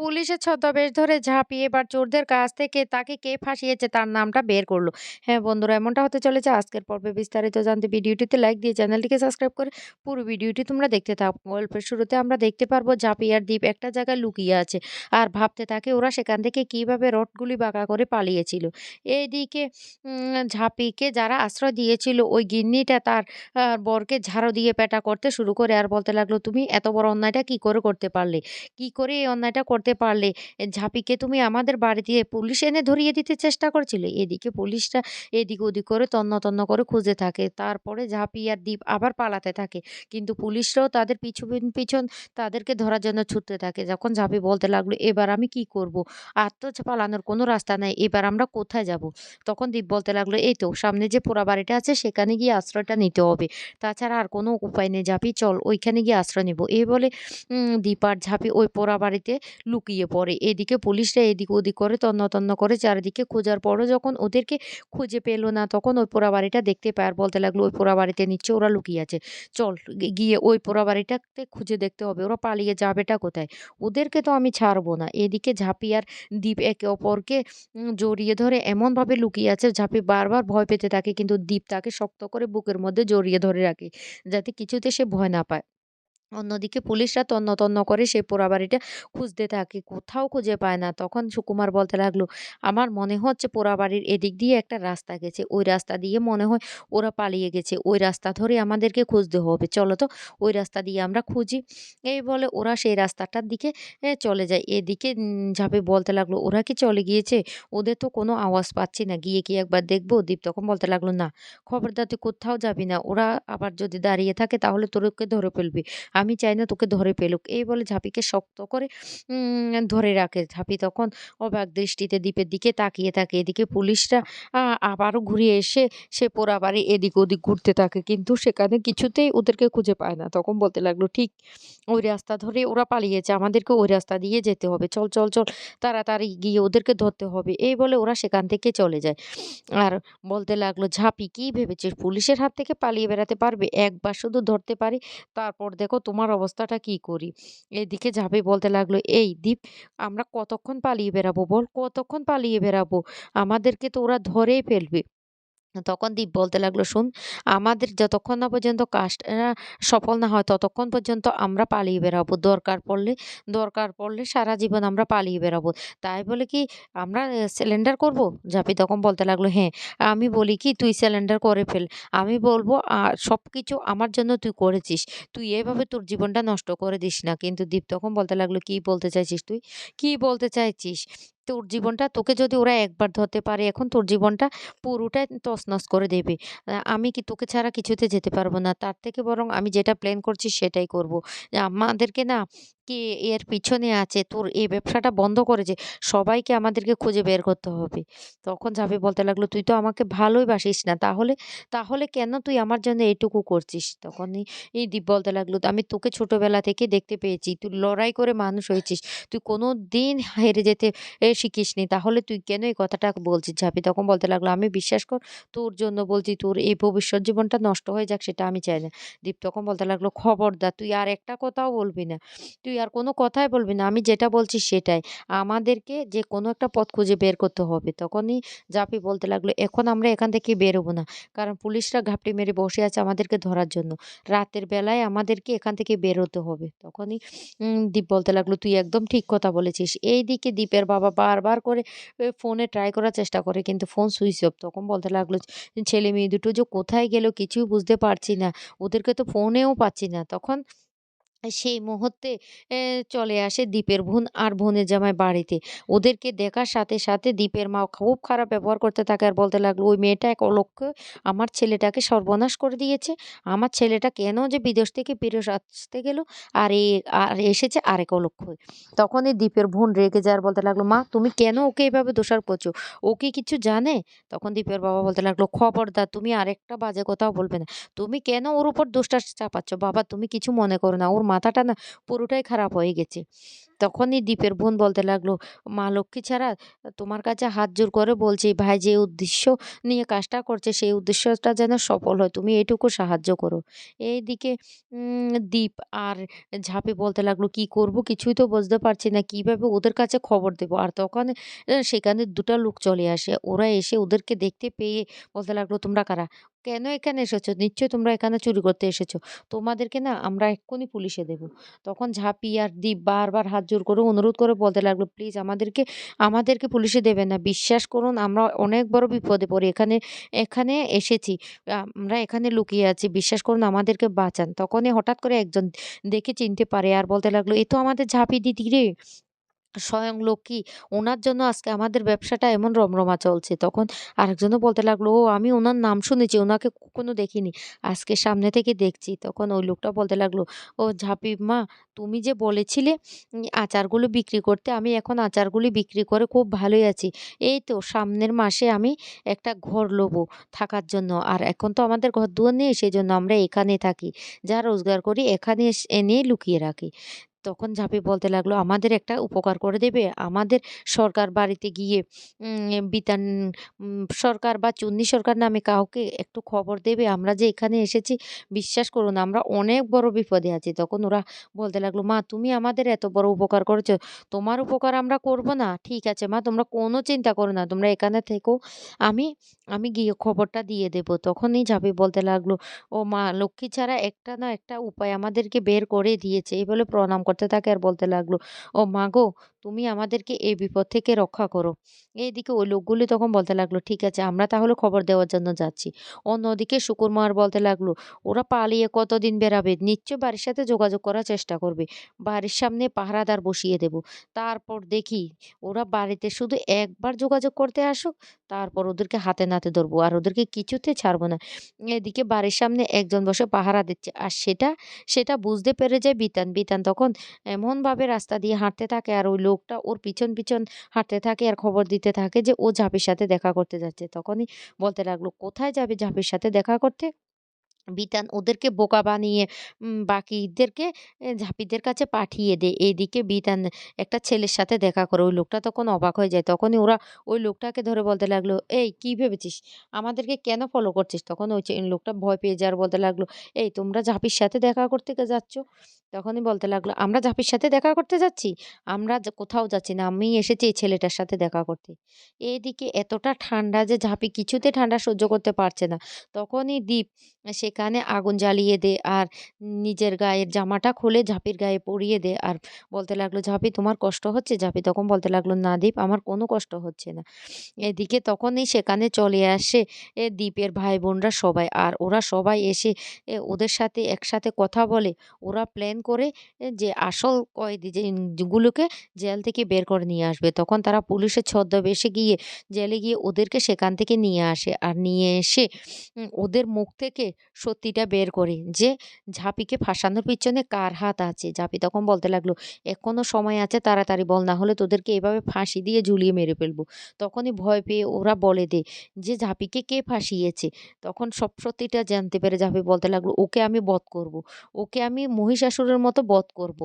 পুলিশের ছদ্মবেশ ধরে ঝাঁপিয়ে এবার চোরদের কাছ থেকে তাকে কে ফাঁসিয়েছে তার নামটা বের করল। হ্যাঁ বন্ধুরা, এমনটা হতে চলেছে। আজকের পর্বে বিস্তারিত জানতে ভিডিওটিতে লাইক দিয়ে চ্যানেলটিকে সাবস্ক্রাইব করে পুরো ভিডিওটি তোমরা দেখতে থাকো। গল্পের শুরুতে আমরা দেখতে পারব ঝাঁপিয়ার দ্বীপ একটা জায়গায় লুকিয়ে আছে আর ভাবতে থাকে ওরা সেখান থেকে কীভাবে রডগুলি বাঁকা করে পালিয়েছিল। এইদিকে ঝাঁপিকে যারা আশ্রয় দিয়েছিল, ওই গিন্নিটা তার বরকে ঝাড়ো দিয়ে পেটা করতে শুরু করে আর বলতে লাগল, তুমি এত বড় অন্যায়টা কি করে করতে পারলে? কি করে এই অন্যায়টা করতে পারলে। এ ঝাঁপিকে তুমি আমাদের বাড়ি দিয়ে পুলিশ এনে ধরিয়ে দিতে চেষ্টা করছিলে। এদিকে পুলিশরা এদিক ওদিক করে তন্ন তন্ন করে খুঁজে থাকে। তারপরে ঝাঁপি আর দ্বীপ আবার পালাতে থাকে। কিন্তু পুলিশরাও তাদের পিছু পিছন তাদেরকে ধরার জন্য ছুটতে থাকে। যখন ঝাঁপি বলতে লাগল, এবার আমি কি করব? আর তো পালানোর কোনো রাস্তা নাই। এবার আমরা কোথায় যাব? তখন দ্বীপ বলতে লাগল, এই তো, সামনে যে পোড়া বাড়িটা আছে, সেখানে গিয়ে আশ্রয়টা নিতে হবে। তাছাড়া আর কোনো উপায় নেই। ঝাঁপি, চল, ওইখানে গিয়ে আশ্রয় নেব। এই বলে দ্বীপ আর ঝাঁপি ওই পোড়া বাড়িতে লুকিয়ে পড়ে। এদিকে পুলিশরা এদিক ওদিক করে, তন্ন তন্ন করে চারিদিকে খোঁজার পরও যখন ওদেরকে খুঁজে পেল না, তখন ওই পোড়া বাড়িটা দেখতে পায় আর বলতে লাগল, ওই পোড়া বাড়িতে নিচ্ছে ওরা লুকিয়ে আছে। চল গিয়ে ওই পোড়া বাড়িটাতে খুঁজে দেখতে হবে। ওরা পালিয়ে যাবেটা কোথায়? ওদেরকে তো আমি ছাড়বো না। এদিকে ঝাঁপি আর দ্বীপ একে অপরকে জড়িয়ে ধরে এমনভাবে লুকিয়ে আছে, ঝাঁপি বারবার ভয় পেতে থাকে, কিন্তু দ্বীপ তাকে শক্ত করে বুকের মধ্যে জড়িয়ে ধরে রাখে, যাতে কিছুতে সে ভয় না পায়। অন্যদিকে পুলিশরা তন্ন তন্ন করে সেই পোড়া বাড়িটা খুঁজতে থাকে, কোথাও খুঁজে পায় না। তখন সুকুমার বলতে লাগল, আমার মনে হচ্ছে পোড়া বাড়ির এদিক দিয়ে একটা রাস্তা গেছে। ওই রাস্তা দিয়ে মনে হয় ওরা পালিয়ে গেছে। ওই রাস্তা ধরে আমাদেরকে খুঁজতে হবে। চলো তো, ওই রাস্তা দিয়ে আমরা খুঁজি। এই বলে ওরা সেই রাস্তাটার দিকে চলে যায়। এদিকে ঝাঁপে বলতে লাগল, ওরা কি চলে গিয়েছে? ওদের তো কোনো আওয়াজ পাচ্ছি না। গিয়ে কি একবার দেখব? দীপ তখন বলতে লাগল, না। খবরদার তুই কোথাও যাবি না। ওরা আবার যদি দাঁড়িয়ে থাকে তাহলে তোরকে ধরে ফেলবে। আমি চাই না তোকে ধরে পেলুক এই বলে ঝাঁপিকে শক্ত করে ধরে রাখে। ঝাঁপি তখন অবাক দৃষ্টিতে দ্বীপের দিকে তাকিয়ে থাকে এদিকে পুলিশরা আবারও ঘুরে এসে সে পোড়া বাড়ি এদিক ওদিক ঘুরতে থাকে। কিন্তু সেখানে কিছুতেই ওদেরকে খুঁজে পায় না। তখন বলতে লাগল, ঠিক ওই রাস্তা ধরে ওরা পালিয়েছে। আমাদেরকে ওই রাস্তা দিয়ে যেতে হবে। চল চল চল, তাড়াতাড়ি গিয়ে ওদেরকে ধরতে হবে। এই বলে ওরা সেখান থেকে চলে যায়। আর বলতে লাগল, ঝাঁপি, কি ভেবেছিস? পুলিশের হাত থেকে পালিয়ে বেড়াতে পারবে? একবার শুধু ধরতে পারি, তারপর দেখো তোমার অবস্থাটা কি করি? এদিকে যাবে বলতে লাগল, এই দীপ, আমরা কতক্ষণ পালিয়ে বেড়াবো বল? কতক্ষণ পালিয়ে বেড়াবো? আমাদেরকে তো ওরা ধরেই ফেলবে। তখন দীপ বলতে লাগল, শুন, আমাদের যতক্ষণ না পর্যন্ত কাজটা সফল না হয়, ততক্ষণ পর্যন্ত আমরা পালিয়ে বেড়াবো দরকার পড়লে দরকার পড়লে সারা জীবন আমরা পালিয়ে বেড়াবো তাই বলে কি আমরা সিলিন্ডার করব? ঝাঁপি তখন বলতে লাগল হ্যাঁ আমি বলি কি, তুই সিলিন্ডার করে ফেল। আমি বলব সব কিছু আমার জন্য তুই করেছিস। তুই এভাবে তোর জীবনটা নষ্ট করে দিস না। কিন্তু দীপ তখন বলতে লাগল, কি বলতে চাইছিস তুই? কি বলতে চাইছিস? তোর জীবনটা, তোকে যদি ওরা একবার ধরতে পারে, এখন তোর জীবনটা পুরোটাই তছনছ করে দেবে আমি কি তোকে ছাড়া কিছুতে যেতে পারব না। তার থেকে বরং আমি যেটা প্ল্যান করছি সেটাই করব। আমাদেরকে না কে এর পিছনে আছে তোর এই ব্যবসাটা বন্ধ করেছে সবাইকে আমাদেরকে খুঁজে বের করতে হবে। তখন ঝাঁপি বলতে লাগল, "তুই তো আমাকে ভালোই বাসিস না। তাহলে তাহলে কেন তুই আমার জন্য এইটুকু করছিস?" তখনই এই দীপ বলতে লাগল, "আমি তোকে ছোটবেলা থেকে দেখতে পেয়েছি। তুই লড়াই করে মানুষ হয়েছিস। তুই কোনো দিন হেরে যেতে শিখিসনি। তাহলে তুই কেন এই কথাটা বলছিস?" ঝাঁপি তখন বলতে লাগল, "আমি বিশ্বাস কর তোর জন্য বলছি তোর এই ভবিষ্যৎ জীবনটা নষ্ট হয়ে যাক সেটা আমি চাই না। দীপ তখন বলতে লাগল, "খবরদার তুই আর একটা কথাও বলবি না। তুই আর কোনো কথাই বলবি না। আমি যেটা বলছি সেটাই। আমাদেরকে যে কোনো একটা পথ খুঁজে বের করতে হবে।" তখনই জাপি বলতে লাগল, "এখন আমরা এখান থেকে বেরোবো না। কারণ পুলিশরা ঘাপটি মেরে বসে আছে আমাদেরকে ধরার জন্য। রাতের বেলায় আমাদেরকে এখান থেকে বেরোতে হবে।" তখনই দীপ বলতে লাগল, "তুই একদম ঠিক কথা বলেছিস।" এই দিকে দীপের বাবা বারবার করে ফোনে ট্রাই করার চেষ্টা করে কিন্তু ফোন সুইচ অফ। তখন বলতে লাগল ছেলে মেয়ে দুটো যে কোথায় গেল কিছুই বুঝতে পারছি না। ওদেরকে তো ফোনেও পাচ্ছি না। তখন সেই মুহূর্তে চলে আসে দীপের বোন আর বোনের জামাই বাড়িতে। ওদেরকে দেখার সাথে, সাথে দীপের মা খুব খারাপ ব্যবহার করতে থাকে আর বলতে লাগল, "ওই মেয়েটা এক অলক্ষ্য আমার ছেলেটাকে সর্বনাশ করে দিয়েছে। আমার ছেলেটা কেন যে বিদেশ থেকে ফিরে আসতে গেল আর এ আর এসেছে আরেক অলক্ষ্যই।" তখনই দীপের বোন রেগে যায় আর বলতে লাগল, "মা তুমি কেন ওকে এভাবে দোষার করছ? ও কি কিছু জানে?" তখন দীপের বাবা বলতে লাগল, "খবরদার তুমি আরেকটা বাজে কথাও বলবে না। তুমি কেন ওর উপর দোষটা চাপাচ্ছ? বাবা তুমি কিছু মনে করো না। ওর মাথাটা না পুরোটাই খারাপ হয়ে গেছে।" তখনই দীপের বোন বলতে লাগল, "মা লক্ষ্মী ছাড়া তোমার কাছে হাত জোর করে বলছি ভাই যে উদ্দেশ্য নিয়ে কাজটা করছে সেই উদ্দেশ্যটা যেন সফল হয়। তুমি এটুকু সাহায্য করো।" এইদিকে দীপ আর ঝাঁপে বলতে লাগল, "কি করব কিছুই তো বুঝতে পারছি না। কীভাবে ওদের কাছে খবর দেব?" আর তখন সেখানে দুটো লোক চলে আসে। ওরা এসে ওদেরকে দেখতে পেয়ে বলতে লাগল, "তোমরা কারা? কেন এখানে এসেছ? নিশ্চয়ই তোমরা এখানে চুরি করতে এসেছ। তোমাদেরকে না আমরা এক্ষুনি পুলিশে দেব।" তখন ঝাঁপি আর দীপ বারবার হাত জোড় করে অনুরোধ করে বলতে লাগল, "প্লিজ আমাদেরকে আমাদেরকে পুলিশে দেবেন না। বিশ্বাস করুন আমরা অনেক বড় বিপদে পড়ি। এখানে এখানে এসেছি। আমরা এখানে লুকিয়ে আছি। বিশ্বাস করুন আমাদেরকে বাঁচান।" তখনই হঠাৎ করে একজন দেখে চিনতে পারে আর বলতে লাগল, "এ তো আমাদের ঝাঁপি দিদি রে! স্বয়ং লক্ষ্মী। ওনার জন্য আজকে আমাদের ব্যবসাটা এমন রমরমা চলছে।" তখন আরেকজনও বলতে লাগল, "ও আমি ওনার নাম শুনেছি। ওনাকে কখনো দেখিনি। আজকে সামনে থেকে দেখছি।" তখন ওই লোকটা বলতে লাগল, "ও ঝাঁপি মা তুমি যে বলেছিলে আচারগুলো বিক্রি করতে, আমি এখন আচারগুলি বিক্রি করে খুব ভালোই আছি। এই তো সামনের মাসে আমি একটা ঘর লবো থাকার জন্য। আর এখন তো আমাদের ঘর দুয়ার নেই সেই জন্য আমরা এখানে থাকি। যা রোজগার করি এখানে এনে লুকিয়ে রাখি।" তখন ঝাঁপি বলতে লাগল, "আমাদের একটা উপকার করে দেবে? আমাদের সরকার বাড়িতে গিয়ে বিতান সরকার বা চুন্নি সরকার নামে কাউকে একটু খবর দেবে? আমরা যে এখানে এসেছি বিশ্বাস করুন আমরা অনেক বড় বিপদে আছি।" তখন ওরা বলতে লাগল, "মা তুমি আমাদের এত বড় উপকার করেছ। তোমার উপকার আমরা করব না? ঠিক আছে মা তোমরা কোনো চিন্তা করো না। তোমরা এখানে থেকো। আমি আমি গিয়ে খবরটা দিয়ে দেব।" তখনই ঝাঁপি বলতে লাগল, "ও মা লক্ষ্মী ছাড়া একটা না একটা উপায় আমাদেরকে বের করে দিয়েছে।" এই বলে প্রণাম করতে থাকে আর বলতে লাগল, "ও মাগো তুমি আমাদেরকে এই বিপদ থেকে রক্ষা করো।" এইদিকে ওই লোকগুলি তখন বলতে লাগল, "ঠিক আছে আমরা তাহলে খবর দেওয়ার জন্য যাচ্ছি।" অন্যদিকে শুকুর মার বলতে লাগল, "ওরা পালিয়ে কতদিন বেড়াবে? নিশ্চয়ই বাড়ির সাথে যোগাযোগ করার চেষ্টা করবে। বাড়ির সামনে পাহারাদার বসিয়ে দেব। তারপর দেখি ওরা বাড়িতে শুধু একবার যোগাযোগ করতে আসুক, তারপর ওদেরকে হাতে নাতে ধরবো। আর ওদেরকে কিছুতে ছাড়বো না।" এদিকে বাড়ির সামনে একজন বসে পাহারা দিচ্ছে। আর সেটা সেটা বুঝতে পেরে যায় বিতান। বিতান তখন এমনভাবে রাস্তা দিয়ে হাঁটতে থাকে আর ওই লোকটা ওর পিছন, পিছন হাঁটতে থাকে আর খবর দিতে থাকে যে ও ঝাঁপির সাথে দেখা করতে যাচ্ছে। তখনই বলতে লাগল, "কোথায় যাবে ঝাঁপির সাথে দেখা করতে?" বিতান ওদেরকে বোকা বানিয়ে বাকিদেরকে ঝাঁপিদের কাছে পাঠিয়ে দেয়। এদিকে বিতান একটা ছেলের সাথে দেখা করে। ওই লোকটা তখন অবাক হয়ে যায়। তখনই ওরা ওই লোকটাকে ধরে বলতে লাগল, "এই কি ভেবেছিস? আমাদেরকে কেন ফলো করছিস?" তখন ওই লোকটা ভয় পেয়ে যাওয়ার বলতে লাগল, "এই তোমরা ঝাঁপির সাথে দেখা করতে যাচ্ছ?" তখনই বলতে লাগল, "আমরা ঝাঁপির সাথে দেখা করতে যাচ্ছি? আমরা কোথাও যাচ্ছি না। আমি এসেছি এই ছেলেটার সাথে দেখা করতে।" এদিকে এতটা ঠান্ডা যে ঝাঁপি কিছুতে ঠান্ডা সহ্য করতে পারছে না। তখনই দীপ সেখানে আগুন জ্বালিয়ে দেয় আর নিজের গায়ের জামাটা খুলে ঝাঁপির গায়ে পরিয়ে দেয় আর বলতে লাগল, "ঝাঁপি তোমার কষ্ট হচ্ছে?" ঝাঁপি তখন বলতে লাগল, "না দীপ আমার কোনো কষ্ট হচ্ছে না।" এদিকে তখনই সেখানে চলে আসে এ দীপের ভাই-বোনরা সবাই। আর ওরা সবাই এসে ওদের সাথে একসাথে কথা বলে ওরা প্ল্যান করে যে আসল কয়েদি যে গুলোকে জেল থেকে বের করে নিয়ে আসবে। তখন তারা পুলিশের ছদ্মবেশে গিয়ে জেলে গিয়ে ওদেরকে সেখান থেকে নিয়ে আসে। আর নিয়ে এসে ওদের মুখ থেকে সত্যিটা বের করে যে ঝাঁপিকে ফাঁসানোর পিছনে কার হাত আছে। ঝাঁপি তখন বলতে লাগল, এখনও সময় আছে তাড়াতাড়ি বল না হলে তোদেরকে এভাবে ফাঁসি দিয়ে ঝুলিয়ে মেরে ফেলব।" তখনই ভয় পেয়ে ওরা বলে দে যে ঝাঁপিকে কে ফাঁসিয়েছে। তখন সব সত্যিটা জানতে পেরে ঝাঁপি বলতে লাগল, "ওকে আমি বধ করব। ওকে আমি মহিষাসুরের মতো বধ করব।"